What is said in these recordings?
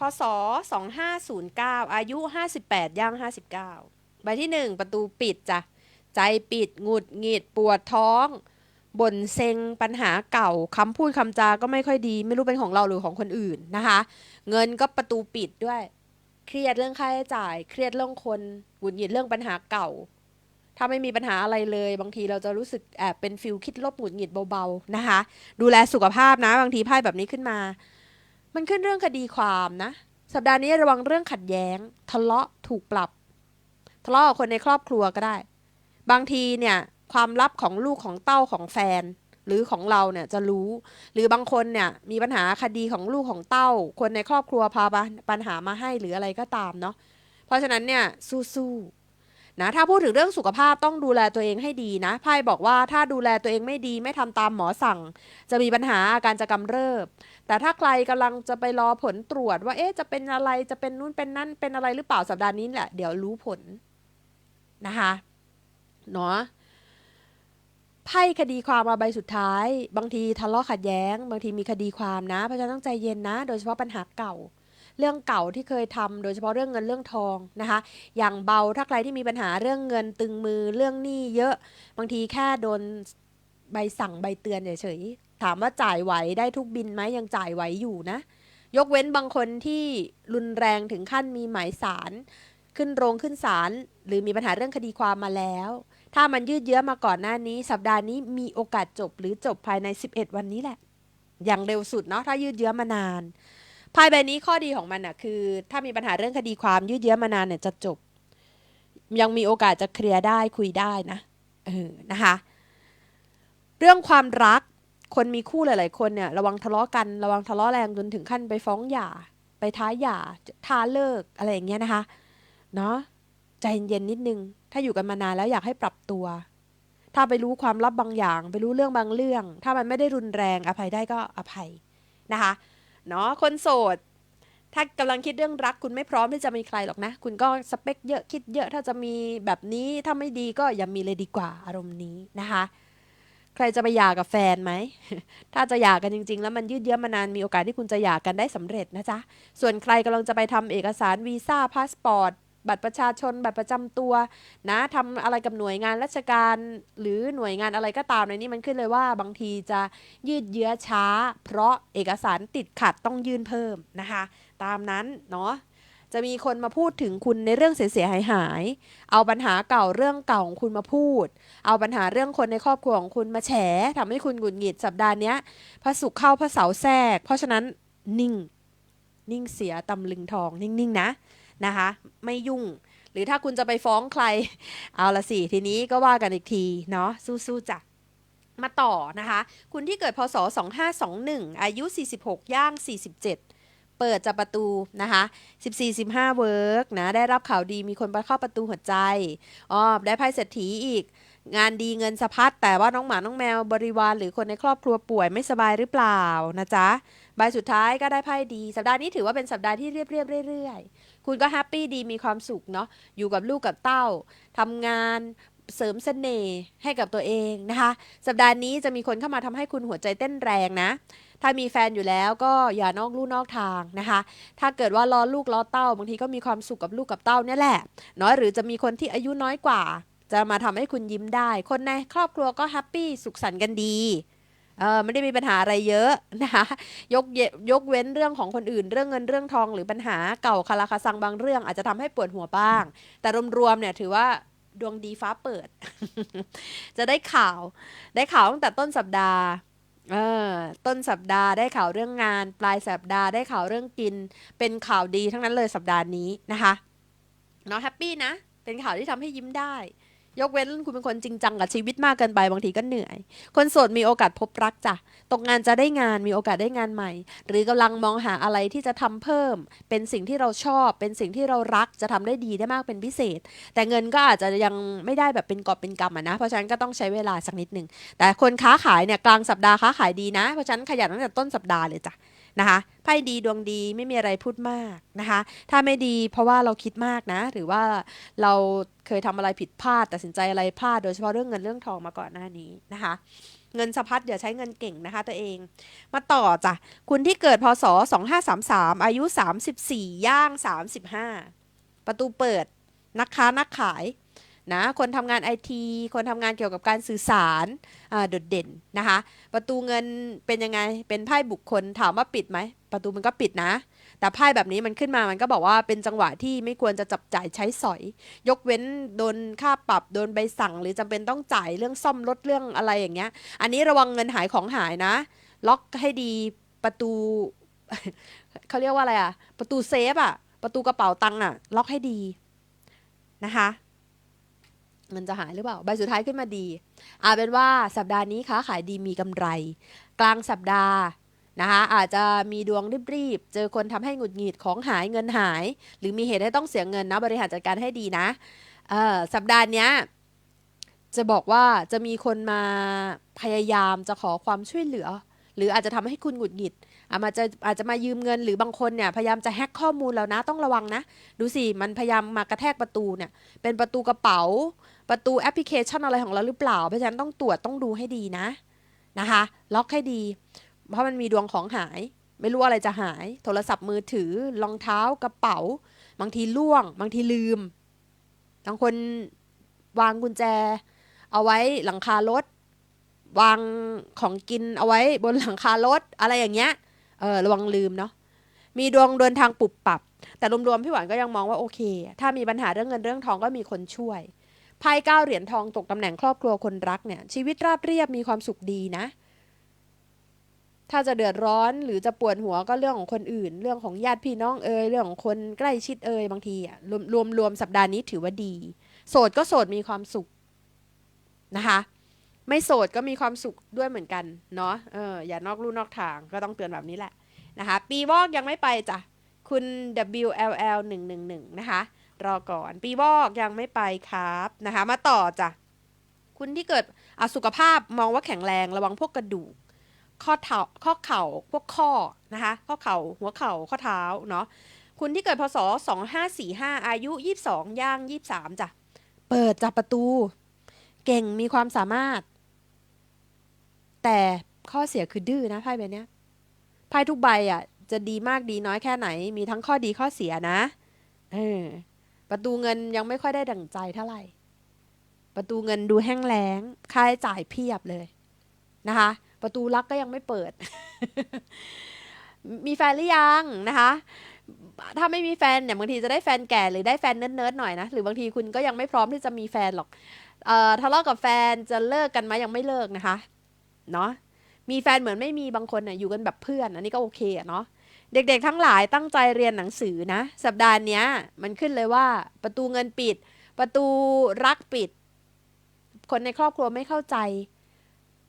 พศ 2509 อายุ 58 ย่าง 59 ใบที่ 1 ประตูปิดจ้ะ ใจปิด หงุดหงิด ปวดท้อง บ่นเซ็ง ปัญหาเก่า คำพูดคำจาก็ไม่ค่อยดี ไม่รู้เป็นของเราหรือของคนอื่นนะคะ เงินก็ประตูปิดด้วย เครียดเรื่องค่าใช้จ่าย เครียดเรื่องคน หงุดหงิดเรื่องปัญหาเก่า ถ้าไม่มีปัญหาอะไรเลย บางทีเราจะรู้สึกแอบเป็นฟิลคิดลบหงุดหงิดเบาๆนะคะ ดูแลสุขภาพนะ บางทีไพ่แบบนี้ขึ้นมา มันขึ้นเรื่องคดีความนะ สัปดาห์นี้ระวังเรื่องขัดแย้ง ทะเลาะถูกปรับ ทะเลาะกับคนในครอบครัวก็ได้ บางทีเนี่ยความลับของลูกของเต้าของแฟน หรือของเราเนี่ยจะรู้ หรือบางคนเนี่ยมีปัญหาคดีของลูกของเต้า คนในครอบครัวพาปัญหามาให้หรืออะไรก็ตามเนาะเพราะฉะนั้นเนี่ยสู้ๆนะถ้าพูดถึงเรื่องสุขภาพต้องดูแลตัวเองให้ดีนะไพ่บอกว่าถ้าดูแลตัวเองไม่ดีไม่ทำตามหมอสั่ง จะมีปัญหาอาการจะกำเริบ แต่ถ้าใครกำลังจะไปรอผลตรวจว่าเอ๊ะจะเป็นอะไรจะเป็นนู่นเป็นนั่นเป็นอะไรหรือเปล่าสัปดาห์นี้แหละ เดี๋ยวรู้ผลนะคะเนาะไพ่คดีความมาใบสุดท้าย บางทีทะเลาะขัดแย้ง บางทีมีคดีความนะ เพราะฉะนั้นต้องใจเย็นนะ โดยเฉพาะปัญหาเก่า เรื่องเก่าที่เคยทำโดยเฉพาะเรื่องเงินเรื่องทองนะคะ อย่างเบาถ้าใครที่มีปัญหาเรื่องเงินตึงมือเรื่องหนี้เยอะ บางทีแค่โดนใบสั่งใบเตือนเฉย ถามว่าจ่ายไหวได้ทุกบินไหมยังจ่ายไหวอยู่นะ ยกเว้นบางคนที่รุนแรงถึงขั้นมีหมายสารขึ้นโรงขึ้นศาลหรือมีปัญหาเรื่องคดีความมาแล้ว ถ้ามันยืดเยื้อมาก่อนหน้านี้ สัปดาห์นี้มีโอกาสจบหรือจบภายใน 11 วันนี้แหละ อย่างเร็วสุดเนาะถ้ายืดเยื้อมานานไพ่ใบนี้ข้อดีของมันอะคือ ถ้ามีปัญหาเรื่องคดีความยืดเยื้อมานานเนี่ยจะจบ ยังมีโอกาสจะเคลียร์ได้คุยได้นะเออนะคะ เรื่องความรัก คนมีคู่หลาย ๆ คนเนี่ยระวังทะเลาะกันระวังทะเลาะแรงจนถึงขั้นไปฟ้องหย่า ไปท้าหย่าท้าเลิกอะไรอย่างเงี้ยนะคะเนาะใจเย็นๆนิดนึง ถ้าอยู่กันมานานแล้วอยากให้ปรับตัว ถ้าไปรู้ความลับบางอย่าง ไปรู้เรื่องบางเรื่อง ถ้ามันไม่ได้รุนแรงอภัยได้ก็อภัยนะคะเนาะคนโสด ถ้ากำลังคิดเรื่องรัก คุณไม่พร้อมที่จะมีใครหรอกนะ คุณก็สเปคเยอะคิดเยอะถ้าจะมีแบบนี้ถ้าไม่ดีก็อย่ามีเลยดีกว่าอารมณ์นี้นะคะ รจะไปหย่ากับแฟนไหม ถ้าจะหย่ากันจริง ๆ แล้วมันยืดเยื้อมานานมีโอกาสที่คุณจะหย่ากันได้สำเร็จนะจ๊ะ ส่วนใครกำลังจะไปทำเอกสารวีซ่าพาสปอร์ตบัตรประชาชน บัตรประจำตัว นะทำอะไรกับหน่วยงานราชการ หรือหน่วยงานอะไรก็ตามในนี้มันขึ้นเลยว่าบางทีจะยืดเยื้อช้า เพราะเอกสารติดขัดต้องยื่นเพิ่มนะคะ ตามนั้นเนาะ จะมีคนมาพูดถึงคุณในเรื่องเสียหายหาย เอาปัญหาเก่าเรื่องเก่าของคุณมาพูด เอาปัญหาเรื่องคนในครอบครัวของคุณมาแฉทำให้คุณหงุดหงิดสัปดาห์นี้พระศุกร์เข้าพระเสาแทรก เพราะฉะนั้นนิ่ง นิ่งเสียตำลึงทองนิ่งๆนะนะคะ ไม่ยุ่ง หรือถ้าคุณจะไปฟ้องใคร เอาละสิทีนี้ก็ว่ากันอีกทีเนาะสู้ๆจ้ะมาต่อนะคะ คุณที่เกิดพศ 2521 อายุ 46 ย่าง 47 เปิดจากประตูนะคะ14-15เวิร์กนะ ได้รับข่าวดีมีคนมาเข้าประตูหัวใจอ๋อได้ไพ่เศรษฐีอีก งานดีเงินสะพัดแต่ว่าน้องหมา น้องแมวบริวารหรือคนในครอบครัวป่วยไม่สบายหรือเปล่านะจ๊ะใบสุดท้ายก็ได้ไพ่ดี สัปดาห์นี้ถือว่าเป็นสัปดาห์ที่เรียบเรียบเรื่อยๆ คุณก็แฮปปี้ดีมีความสุขเนาะอยู่กับลูกกับเต้าทำงาน เสริมเสน่ห์ให้กับตัวเองนะคะ สัปดาห์นี้จะมีคนเข้ามาทำให้คุณหัวใจเต้นแรงนะ ถ้ามีแฟนอยู่แล้วก็อย่านอกลู่นอกทางนะคะ ถ้าเกิดว่าล้อลูกล้อเต้าบางทีก็มีความสุขกับลูกกับเต้าเนี่ยแหละเนาะหรือจะมีคนที่อายุน้อยกว่า จะมาทำให้คุณยิ้มได้ คนในครอบครัวก็แฮปปี้สุขสันต์กันดีเออไม่ได้มีปัญหาอะไรเยอะนะคะยกเยยกเว้นเรื่องของคนอื่น เรื่องเงินเรื่องทองหรือปัญหาเก่าคาราคาซังบางเรื่องอาจจะทำให้ปวดหัวบ้าง แต่รวมๆเนี่ยถือว่า ดวงดีฟ้าเปิด จะได้ข่าว ได้ข่าวตั้งแต่ต้นสัปดาห์เออต้นสัปดาห์ได้ข่าวเรื่องงาน ปลายสัปดาห์ได้ข่าวเรื่องกิน เป็นข่าวดีทั้งนั้นเลยสัปดาห์นี้นะคะเนาะแฮปปี้นะ เป็นข่าวที่ทำให้ยิ้มได้ ยกเว้นคุณเป็นคนจริงจังกับชีวิตมากเกินไปบางทีก็เหนื่อย คนโสดมีโอกาสพบรักจ้ะตกงานจะได้งานมีโอกาสได้งานใหม่ หรือกำลังมองหาอะไรที่จะทำเพิ่ม เป็นสิ่งที่เราชอบ เป็นสิ่งที่เรารักจะทำได้ดีได้มากเป็นพิเศษ แต่เงินก็อาจจะยังไม่ได้แบบเป็นกอบเป็นกำอะนะ เพราะฉะนั้นก็ต้องใช้เวลาสักนิดหนึ่งแต่คนค้าขายเนี่ยกลางสัปดาห์ค้าขายดีนะ เพราะฉะนั้นขยันตั้งแต่ต้นสัปดาห์เลยจ้ะ นะคะไพ่ดีดวงดีไม่มีอะไรพูดมากนะคะ ถ้าไม่ดีเพราะว่าเราคิดมากนะ หรือว่าเราเคยทำอะไรผิดพลาดตัดสินใจอะไรพลาดโดยเฉพาะเรื่องเงินเรื่องทองมาก่อนหน้านี้นะคะเงินสะพัดอย่าใช้เงินเก่งนะคะตัวเอง มาต่อจ้ะ คุณที่เกิดพศ 2533 อายุ 34 ย่าง 35 ประตูเปิดนักค้านักขาย นะคนทำงานไอทีคนทำงานเกี่ยวกับการสื่อสารโดดเด่นนะคะ ประตูเงินเป็นยังไงเป็นไพ่บุคคลถามว่าปิดไหมประตูมันก็ปิดนะ แต่ไพ่แบบนี้มันขึ้นมามันก็บอกว่าเป็นจังหวะที่ไม่ควรจะจับจ่ายใช้สอย ยกเว้นโดนค่าปรับโดนใบสั่ง หรือจำเป็นต้องจ่ายเรื่องซ่อมรถเรื่องอะไรอย่างเงี้ย อันนี้ระวังเงินหายของหายนะ ล็อกให้ดีประตูเขาเรียกว่าอะไรอะประตูเซฟอะประตูกระเป๋าตังค์อะล็อกให้ดีนะคะ เงินจะหายหรือเปล่า ใบสุดท้ายขึ้นมาดีอาเป็นว่าสัปดาห์นี้ค้าขายดีมีกำไร กลางสัปดาห์นะคะอาจจะมีดวงรีบๆ เจอคนทำให้หงุดหงิดของหายเงินหาย หรือมีเหตุให้ต้องเสียเงินนะบริหารจัดการให้ดีนะเอ่อสัปดาห์เนี้ยจะบอกว่าจะมีคนมาพยายามจะขอความช่วยเหลือ หรืออาจจะทำให้คุณหงุดหงิดอาจจะอาจจะมายืมเงินหรือบางคนเนี่ยพยายามจะแฮ็กข้อมูลแล้วนะต้องระวังนะ ดูสิ มันพยายามมากระแทกประตูเนี่ยเป็นประตูกระเป๋า ประตูแอปพลิเคชันอะไรของเราหรือเปล่า เพราะฉะนั้นต้องตรวจต้องดูให้ดีนะนะคะ ล็อกให้ดี เพราะมันมีดวงของหาย ไม่รู้อะไรจะหาย โทรศัพท์มือถือรองเท้ากระเป๋า บางทีล่วง บางทีลืมบางคนวางกุญแจ เอาไว้หลังคารถ วางของกินเอาไว้บนหลังคารถอะไรอย่างเงี้ยเออระวังลืมเนาะมีดวงเดินทางปรับปรับ แต่รวมๆพี่หวานก็ยังมองว่าโอเค ถ้ามีปัญหาเรื่องเงินเรื่องทองก็มีคนช่วยไพ่เก้าเหรียญทองตกตำแหน่งครอบครัวคนรักเนี่ยชีวิตราบเรียบมีความสุขดีนะ ถ้าจะเดือดร้อนหรือจะปวดหัวก็เรื่องของคนอื่น เรื่องของญาติพี่น้องเอ่ยเรื่องของคนใกล้ชิดเอ่ยบางทีอะรวมรวมรวมสัปดาห์นี้ถือว่าดี โสดก็โสดมีความสุขนะคะ ไม่โสดก็มีความสุขด้วยเหมือนกันเนาะเอออย่านอกลู่นอกทางก็ต้องเตือนแบบนี้แหละนะคะ ปีวอกยังไม่ไปจ้ะคุณ WLL 111นะคะรอก่อนปีวอกยังไม่ไปครับนะคะมาต่อจ้ะคุณที่เกิดอสุขภาพมองว่าแข็งแรงระวังพวกกระดูกข้อเท้าข้อเข่าพวกข้อนะคะข้อเข่าหัวเข่าข้อเท้าเนาะคุณที่เกิดพศ 2545 อายุ 22 ย่าง 23จ้ะเปิดจากประตู เก่งมีความสามารถ แต่ข้อเสียคือดื้อนะไพ่ใบเนี้ยไพ่ทุกใบอะ จะดีมากดีน้อยแค่ไหน มีทั้งข้อดีข้อเสียนะเออประตูเงินยังไม่ค่อยได้ดั่งใจเท่าไหร่ ประตูเงินดูแห้งแล้งค่าใช้จ่ายเพียบเลยนะคะ ประตูรักก็ยังไม่เปิด มีแฟนหรือยังนะคะ ถ้าไม่มีแฟนเนี่ยบางทีจะได้แฟนแก่หรือได้แฟนเนิร์ดๆหน่อยนะหรือบางทีคุณก็ยังไม่พร้อมที่จะมีแฟนหรอกเอ่อทะเลาะกับแฟนจะเลิกกันไหมยังไม่เลิกนะคะ เนาะมีแฟนเหมือนไม่มีบางคนน่ะอยู่กันแบบเพื่อน อันนี้ก็โอเคอะเนาะเด็กๆทั้งหลายตั้งใจเรียนหนังสือนะ สัปดาห์นี้มันขึ้นเลยว่า ประตูเงินปิด ประตูรักปิด คนในครอบครัวไม่เข้าใจ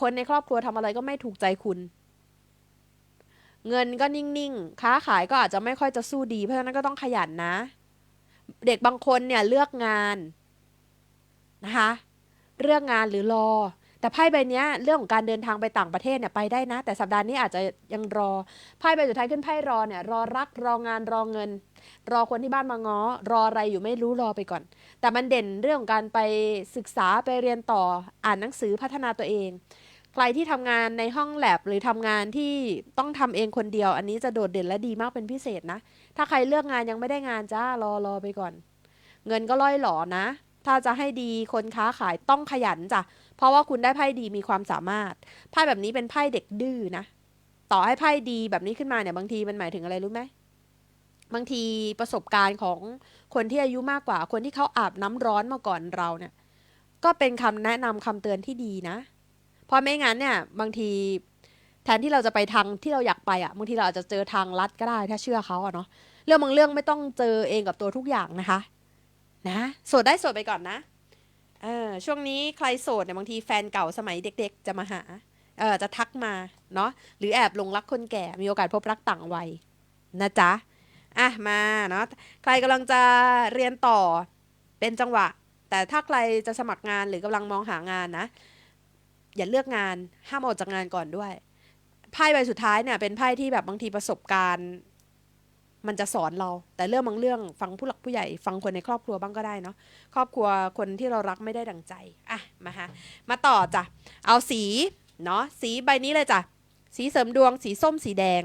คนในครอบครัวทำอะไรก็ไม่ถูกใจคุณ เงินก็นิ่งๆ ค้าขายก็อาจจะไม่ค่อยจะสู้ดี เพราะฉะนั้นก็ต้องขยันนะ เด็กบางคนเนี่ยเลือกงานนะคะ เลือกงานหรือรอ แต่ไพ่ใบนี้เรื่องของการเดินทางไปต่างประเทศเนี่ยไปได้นะ แต่สัปดาห์นี้อาจจะยังรอไพ่ใบสุดท้ายขึ้นไพ่รอเนี่ยรอรักรองานรอเงิน รอคนที่บ้านมาง้อ รออะไรอยู่ไม่รู้รอไปก่อน แต่มันเด่นเรื่องของการไปศึกษาไปเรียนต่ออ่านหนังสือพัฒนาตัวเอง ใครที่ทำงานในห้องแลบหรือทำงานที่ต้องทำเองคนเดียว อันนี้จะโดดเด่นและดีมากเป็นพิเศษนะ ถ้าใครเลือกงานยังไม่ได้งานจ้ารอรอไปก่อน เงินก็ล่อยหลอนะ ถ้าจะให้ดีคนค้าขายต้องขยันจ้ะ เพราะว่าคุณได้ไพ่ดีมีความสามารถไพ่แบบนี้เป็นไพ่เด็กดื้อนะ ต่อให้ไพ่ดีแบบนี้ขึ้นมาเนี่ยบางทีมันหมายถึงอะไรรู้ไหมบางทีประสบการณ์ของคนที่อายุมากกว่า คนที่เขาอาบน้ำร้อนมาก่อนเราเนี่ย ก็เป็นคำแนะนำคำเตือนที่ดีนะ เพราะไม่งั้นเนี่ย บางทีแทนที่เราจะไปทางที่เราอยากไปอะบางทีเราอาจจะเจอทางลัดก็ได้ถ้าเชื่อเขาอะเนาะเรื่องบางเรื่องไม่ต้องเจอเองกับตัวทุกอย่างนะคะ นะโสดได้โสดไปก่อนนะ เออช่วงนี้ใครโสดเนี่ยบางทีแฟนเก่าสมัยเด็กๆ จะมาหาเออจะทักมาเนาะหรือแอบหลงรักคนแก่มีโอกาสพบรักต่างวัยนะจ๊ะอะมาเนาะใครกำลังจะเรียนต่อเป็นจังหวะ แต่ถ้าใครจะสมัครงานหรือกำลังมองหางานนะ อย่าเลือกงานห้ามออกจากงานก่อนด้วยไพ่ใบสุดท้ายเนี่ยเป็นไพ่ที่แบบบางทีประสบการณ์ มันจะสอนเรา แต่เรื่องบางเรื่องฟังผู้หลักผู้ใหญ่ ฟังคนในครอบครัวบ้างก็ได้เนาะครอบครัวคนที่เรารักไม่ได้ดังใจอะมาฮะมาต่อจ้ะเอาสีเนาะสีใบนี้เลยจ้ะสีเสริมดวง สีส้มสีแดง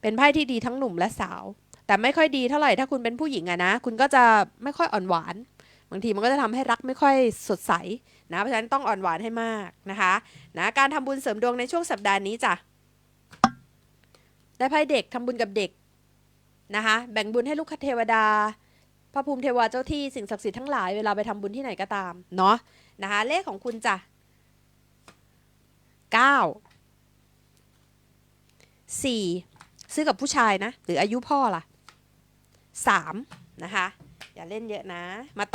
เป็นไพ่ที่ดีทั้งหนุ่มและสาว แต่ไม่ค่อยดีเท่าไหร่ถ้าคุณเป็นผู้หญิงอะนะ คุณก็จะไม่ค่อยอ่อนหวานบางทีมันก็จะทำให้รักไม่ค่อยสดใสนะเพราะฉะนั้นต้องอ่อนหวานให้มากนะคะนะการทำบุญเสริมดวงในช่วงสัปดาห์นี้จ้ะได้ไพ่เด็กทำบุญกับเด็ก นะคะแบ่งบุญให้ลูกคเทวดา พระภูมิเทวาเจ้าที่สิ่งศักดิ์สิทธิ์ทั้งหลายเวลาไปทำบุญที่ไหนก็ตามเนาะนะคะเลขของคุณจ้ะเก้าสี่ซื้อกับผู้ชายนะ หรืออายุพ่อล่ะสามนะคะ อย่าเล่นเยอะนะมาต่อ